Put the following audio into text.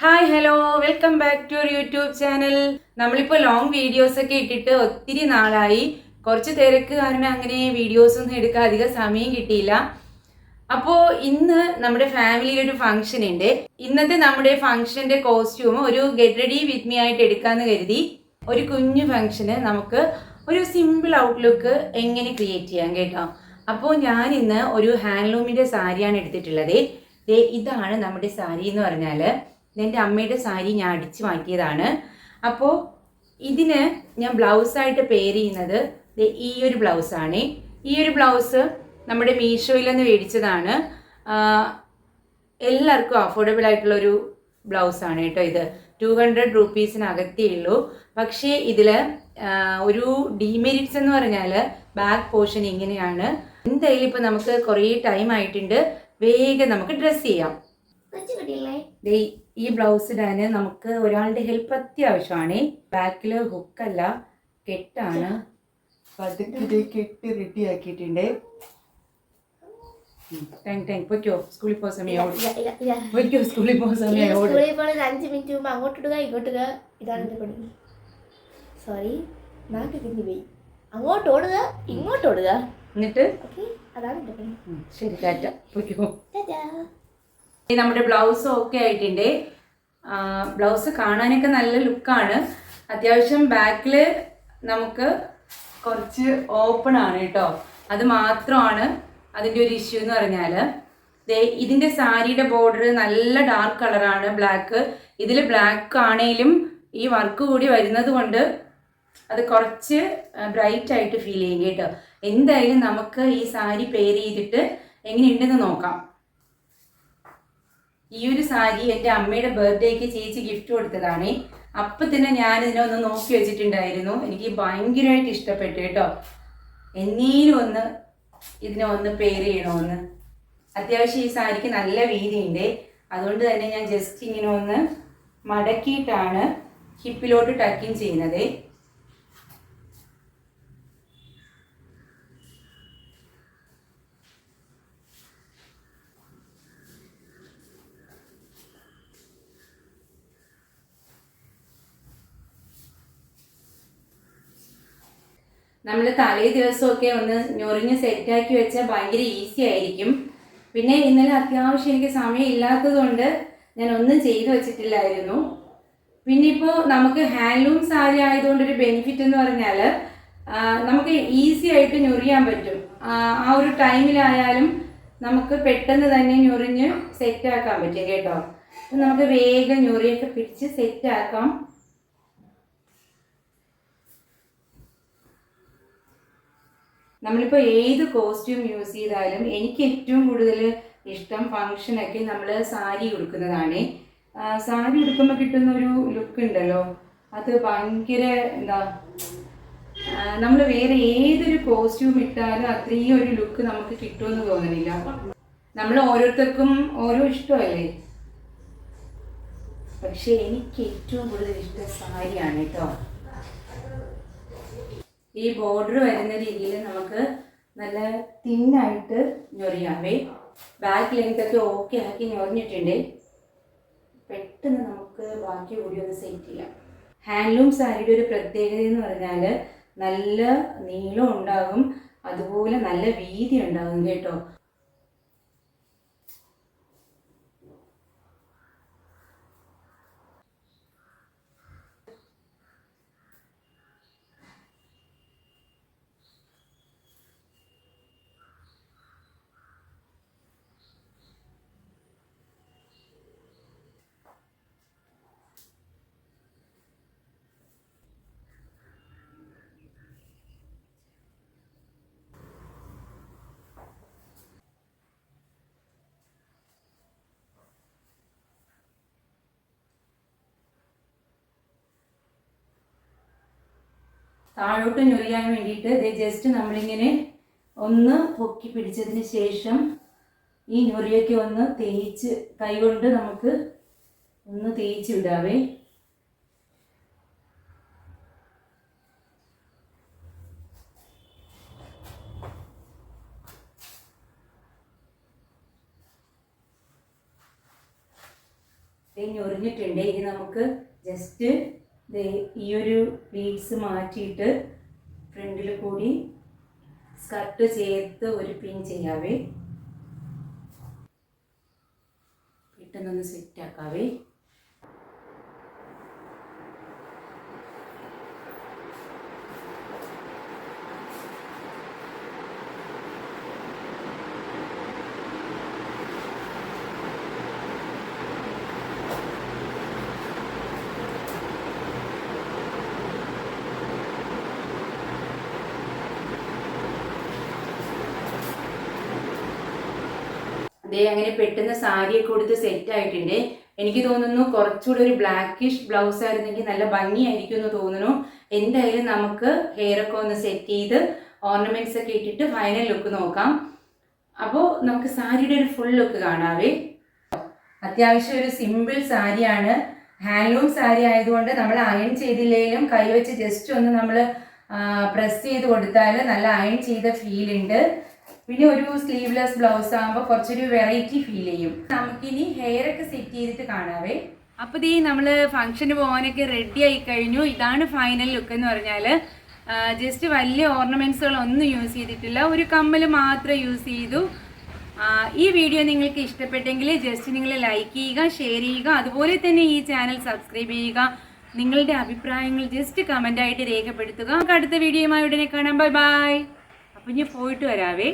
Hi hello welcome back to your YouTube channel നമ്മളിപ്പോൾ long videos ഒക്കെ ഇട്ടിട്ട് ഒത്തിരി നാളായി. കുറച്ച് തിരക്ക് കാരണം അങ്ങനെ വീഡിയോസ് ഒന്നും എടുക്കാൻ അധികം സമയം കിട്ടിയില്ല. അപ്പോൾ ഇന്ന് നമ്മുടെ ഫാമിലിയിൽ ഒരു ഫംഗ്ഷൻ ഉണ്ട്. ഇന്നത്തെ നമ്മുടെ ഫംഗ്ഷന്റെ കോസ്റ്റ്യൂം ഒരു ഗെറ്റ് റെഡി വിത്ത് മീ ആയിട്ട് എടുക്കാമെന്ന് കരുതി. ഒരു കുഞ്ഞു ഫംഗ്ഷന് നമുക്ക് ഒരു സിമ്പിൾ ഔട്ട്ലുക്ക് എങ്ങനെ ക്രിയേറ്റ് ചെയ്യാം കേട്ടോ. അപ്പോൾ ഞാൻ ഇന്ന് ഒരു ഹാൻഡ്ലൂമിന്റെ സാരിയാണ് എടുത്തിട്ടുള്ളത്. ഇതാണ് നമ്മുടെ സാരി എന്ന് പറഞ്ഞാൽ എന്റെ അമ്മയുടെ സാരി ഞാൻ അടിച്ചു മാറ്റിയതാണ്. അപ്പോൾ ഇതിന് ഞാൻ ബ്ലൗസായിട്ട് പേര് ചെയ്യുന്നത് ഈ ഒരു ബ്ലൗസാണ് ഈ ഒരു ബ്ലൗസ് നമ്മുടെ മീഷോയിൽ നിന്ന് മേടിച്ചതാണ് എല്ലാവർക്കും അഫോർഡബിൾ ആയിട്ടുള്ള ഒരു ബ്ലൗസാണ് കേട്ടോ ഇത്. ടു ഹൺഡ്രഡ് റുപ്പീസിനകത്തേ ഉള്ളൂ. പക്ഷേ ഇതിൽ ഒരു ഡീമെരിറ്റ്സ് എന്ന് പറഞ്ഞാൽ ബാക്ക് പോർഷൻ ഇങ്ങനെയാണ്. എന്തായാലും ഇപ്പം നമുക്ക് കുറേ ടൈം ആയിട്ടുണ്ട്. വേഗം നമുക്ക് ഡ്രസ്സ് ചെയ്യാം. ദേ ഈ ബ്ലൗസ് ഇടാൻ നമുക്ക് ഒരാളുടെ ഹെൽപ്പ് അത്യാവശ്യമാണ്. ബാക്കിൽ ഹുക്കല്ല കെട്ടാണ്. അപ്പൊ ഇത് കെട്ട് റെഡി ആക്കിയിട്ടുണ്ട്. താങ്ക് താങ്ക് പൊയ്ക്കോ സ്കൂളിൽ പോകുന്ന സമയം ഇല്ല, ഇല്ല, ഇല്ല. പൊയ്ക്കോ സ്കൂളിൽ പോകുന്ന ഈ സമയം ഓട് സ്കൂളിൽ പോണ അഞ്ച് മിനിറ്റ് മുമ്പ് അങ്ങോട്ട് ഇടുക ഇങ്ങോട്ട് ഇടുക. ഇതാണ് എന്റെ പണി. സോറി പോയി. അങ്ങോട്ട് ഓടുക ഇങ്ങോട്ട് ഓടുക. എന്നിട്ട്? ഓക്കെ അതാണ് പണി. ശരി ടാറ്റ. പൊയ്ക്കോ. ടാറ്റാ. നമ്മുടെ ബ്ലൗസ് ഒക്കെ ആയിട്ടുണ്ട്. ബ്ലൗസ് കാണാനൊക്കെ നല്ല ലുക്കാണ്. അത്യാവശ്യം ബാക്കിൽ നമുക്ക് കുറച്ച് ഓപ്പൺ ആണ് കേട്ടോ. അത് മാത്രമാണ് അതിന്റെ ഒരു ഇഷ്യൂ എന്ന് പറഞ്ഞാൽ ഇതിന്റെ സാരിയുടെ ബോർഡർ നല്ല ഡാർക്ക് കളറാണ് ബ്ലാക്ക് ഇതിൽ ബ്ലാക്ക് ആണെങ്കിലും ഈ വർക്ക് കൂടി വരുന്നത് കൊണ്ട് അത് കുറച്ച് ബ്രൈറ്റ് ആയിട്ട് ഫീൽ ചെയ്യും കേട്ടോ. എന്തായാലും നമുക്ക് ഈ സാരി പെയർ ചെയ്തിട്ട് എങ്ങനെയുണ്ടെന്ന് നോക്കാം. ഈ ഒരു സാരി എന്റെ അമ്മയുടെ ബർത്ത്ഡേക്ക് ചേച്ചി ഗിഫ്റ്റ് കൊടുത്തതാണ്. അപ്പം തന്നെ ഞാൻ ഇതിനെ ഒന്ന് നോക്കി വെച്ചിട്ടുണ്ടായിരുന്നു. എനിക്ക് ഭയങ്കരമായിട്ട് ഇഷ്ടപ്പെട്ടു കേട്ടോ. എന്നേലും ഒന്ന് ഇതിനെ ഒന്ന് പേര് ചെയ്യണമെന്ന് അത്യാവശ്യം ഈ സാരിക്ക് നല്ല വീതിയുണ്ട്. അതുകൊണ്ട് തന്നെ ഞാൻ ജസ്റ്റ് ഇങ്ങനെ ഒന്ന് മടക്കിയിട്ടാണ് ഹിപ്പിലോട്ട് ടക്കിങ് ചെയ്യുന്നത്. നമ്മൾ തലേ ദിവസമൊക്കെ ഒന്ന് ഞൊറിഞ്ഞ് സെറ്റാക്കി വെച്ചാൽ ഭയങ്കര ഈസി ആയിരിക്കും. പിന്നെ ഇന്നലെ അത്യാവശ്യം എനിക്ക് സമയം ഇല്ലാത്തത് കൊണ്ട് ഞാൻ ഒന്നും ചെയ്തു വെച്ചിട്ടില്ലായിരുന്നു. പിന്നെ ഇപ്പോൾ നമുക്ക് ഹാൻഡ്ലൂം സാരി ആയതുകൊണ്ട് ഒരു ബെനിഫിറ്റ് എന്ന് പറഞ്ഞാൽ നമുക്ക് ഈസി ആയിട്ട് ഞൊറിയാൻ പറ്റും. ആ ഒരു ടൈമിലായാലും നമുക്ക് പെട്ടെന്ന് തന്നെ ഞൊറിഞ്ഞ് സെറ്റാക്കാൻ പറ്റും കേട്ടോ. അപ്പം നമുക്ക് വേഗം ഞൊറിയൊക്കെ പിടിച്ച് സെറ്റാക്കാം നമ്മളിപ്പോൾ ഏത് കോസ്റ്റ്യൂം യൂസ് ചെയ്താലും എനിക്ക് ഏറ്റവും കൂടുതൽ ഇഷ്ടം ഫങ്ഷനൊക്കെ നമ്മൾ സാരി ഉടുക്കുന്നതാണ്. സാരി ഉടുക്കുമ്പോൾ കിട്ടുന്ന ഒരു ലുക്ക് ഉണ്ടല്ലോ. അത് ഭയങ്കര എന്താ നമ്മൾ വേറെ ഏതൊരു കോസ്റ്റ്യൂം ഇട്ടാലും അത്രയും ഒരു ലുക്ക് നമുക്ക് കിട്ടുമെന്ന് തോന്നുന്നില്ല. നമ്മൾ ഓരോരുത്തർക്കും ഓരോ ഇഷ്ടമല്ലേ? പക്ഷെ എനിക്ക് ഏറ്റവും കൂടുതൽ ഇഷ്ടം സാരിയാണ് കേട്ടോ. ഈ ബോർഡർ വരുന്ന രീതിയിൽ നമുക്ക് നല്ല തിന്നായിട്ട് ഞൊറിയാവേ ബാക്ക് ലെങ്ത് ഒക്കെ ഓക്കെ ആക്കി ഞൊറിഞ്ഞിട്ടുണ്ട്. പെട്ടെന്ന് നമുക്ക് ബാക്കി കൂടി ഒന്ന് സെറ്റ് ചെയ്യാം. ഹാൻഡ്ലൂം സാരിയുടെ ഒരു പ്രത്യേകത എന്ന് പറഞ്ഞാൽ നല്ല നീളം ഉണ്ടാകും. അതുപോലെ നല്ല വീതി ഉണ്ടാകും കേട്ടോ. താഴോട്ട് ഞൊറിയാൻ വേണ്ടിയിട്ട് ഇത് ജസ്റ്റ് നമ്മളിങ്ങനെ ഒന്ന് പൊക്കി പിടിച്ചതിന് ശേഷം ഈ ഞൊറിയൊക്കെ ഒന്ന് തേച്ച് കൈകൊണ്ട് നമുക്ക് ഒന്ന് തേച്ച് വിടാവേ. ഞൊറിഞ്ഞിട്ടുണ്ട്. ഇനി നമുക്ക് ജസ്റ്റ് ഈ ഒരു ബീഡ്സ് മാറ്റിയിട്ട് ഫ്രണ്ടിൽ കൂടി സ്കർട്ട് ചേർത്ത് ഒരു പിൻ ചെയ്യാവേ. പെട്ടെന്നൊന്ന് സെറ്റ് ദേ അങ്ങനെ പെട്ടെന്ന് സാരിയൊക്കെ കൊടുത്ത് സെറ്റ് ആയിട്ടുണ്ട്. എനിക്ക് തോന്നുന്നു കുറച്ചുകൂടി ഒരു ബ്ലാക്കിഷ് ബ്ലൗസ് ആയിരുന്നെങ്കിൽ നല്ല ഭംഗിയായിരിക്കും എന്ന് തോന്നുന്നു. എന്തായാലും നമുക്ക് ഹെയർ ഒക്കെ ഒന്ന് സെറ്റ് ചെയ്ത് ഓർണമെന്റ്സ് ഒക്കെ ഇട്ടിട്ട് ഫൈനൽ ലുക്ക് നോക്കാം. അപ്പോൾ നമുക്ക് സാരിയുടെ ഒരു ഫുൾ ലുക്ക് കാണാവേ. അത്യാവശ്യം ഒരു സിമ്പിൾ സാരിയാണ്. ഹാൻഡ്ലൂം സാരി ആയതുകൊണ്ട് നമ്മൾ അയൺ ചെയ്തില്ലെങ്കിലും കൈവച്ച് ജസ്റ്റ് ഒന്ന് നമ്മൾ പ്രസ് ചെയ്ത് കൊടുത്താൽ നല്ല അയൺ ചെയ്ത ഫീൽ ഉണ്ട്. പിന്നെ ഒരു സ്ലീവ്ലെസ് ബ്ലൗസ് ആകുമ്പോൾ കുറച്ചൊരു വെറൈറ്റി ഫീൽ ചെയ്യും. നമുക്കിനി ഹെയർ ഒക്കെ സെറ്റ് ചെയ്തിട്ട് കാണാവേ. അപ്പോൾ ദീ നമ്മൾ ഫംഗ്ഷന് പോകാനൊക്കെ റെഡി ആയി കഴിഞ്ഞു. ഇതാണ് ഫൈനൽ ലുക്ക് എന്ന് പറഞ്ഞാൽ ജസ്റ്റ് വലിയ ഓർണമെന്റ്സുകളൊന്നും യൂസ് ചെയ്തിട്ടില്ല. ഒരു കമ്മൽ മാത്രം യൂസ് ചെയ്തു. ഈ വീഡിയോ നിങ്ങൾക്ക് ഇഷ്ടപ്പെട്ടെങ്കിൽ ജസ്റ്റ് നിങ്ങൾ ലൈക്ക് ചെയ്യുക ഷെയർ ചെയ്യുക. അതുപോലെ തന്നെ ഈ ചാനൽ സബ്സ്ക്രൈബ് ചെയ്യുക. നിങ്ങളുടെ അഭിപ്രായങ്ങൾ ജസ്റ്റ് കമന്റ് ആയിട്ട് രേഖപ്പെടുത്തുക. നമുക്ക് അടുത്ത വീഡിയോയുമായി ഉടനെ കാണാം. ബൈ ബൈ അപ്പം ഞാൻ പോയിട്ട് വരാവേ.